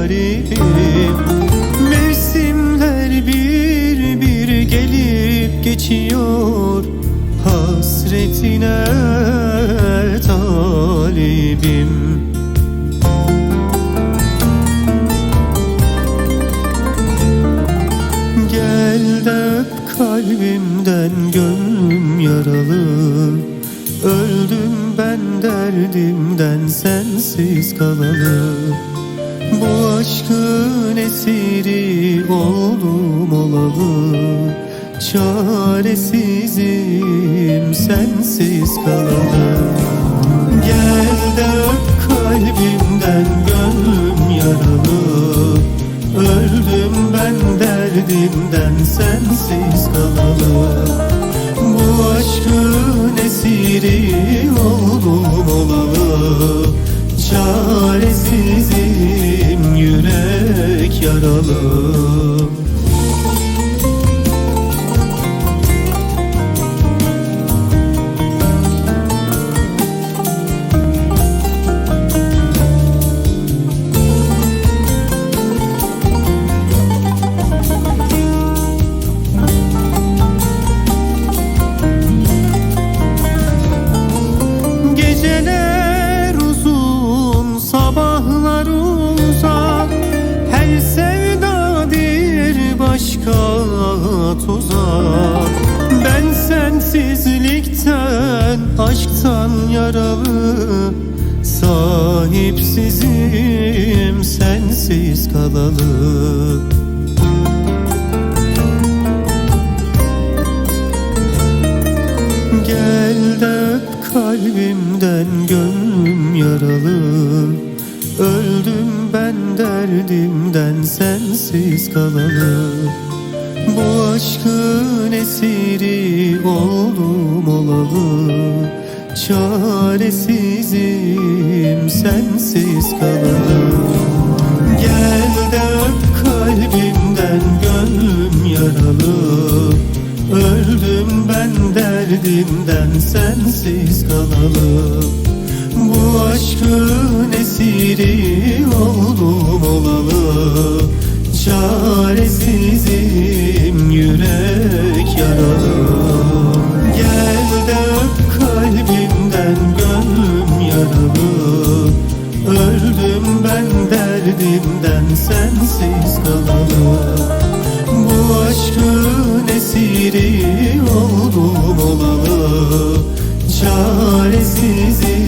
garibim Mevsimler bir bir gelip geçiyor. Hasretine talibim. Gel de kalbimden gönlüm yaralı. Öldüm ben derdimden sensiz kalalı Bu aşkın esiri oldum olalı. Çaresizim sensiz kalalı. Gel de öp kalbimden gönlüm yaralı. Öldüm ben derdimden sensiz kalalı. Bu aşkın esiri oldum olalı Çaresizim yürek yaralı tuzak. Ben sensizlikten, aşktan yaralı Sahipsizim, sensiz kalalı. Gel de kalbimden gönlüm yaralı. Öldüm ben derdimden sensiz kalalı. Bu aşkın esiri oldum olalı. Çaresizim sensiz kalalı Gel de öp kalbimden gönlüm yaralı. Öldüm ben derdimden sensiz kalalı. Bu aşkın esiri oldum olalı. Çaresizim yürek yaralı. Gel de öp kalbimden gönlüm yaralı. Öldüm ben derdimden sensiz kalalı. Bu aşkın esiri oldum olalı. Çaresizim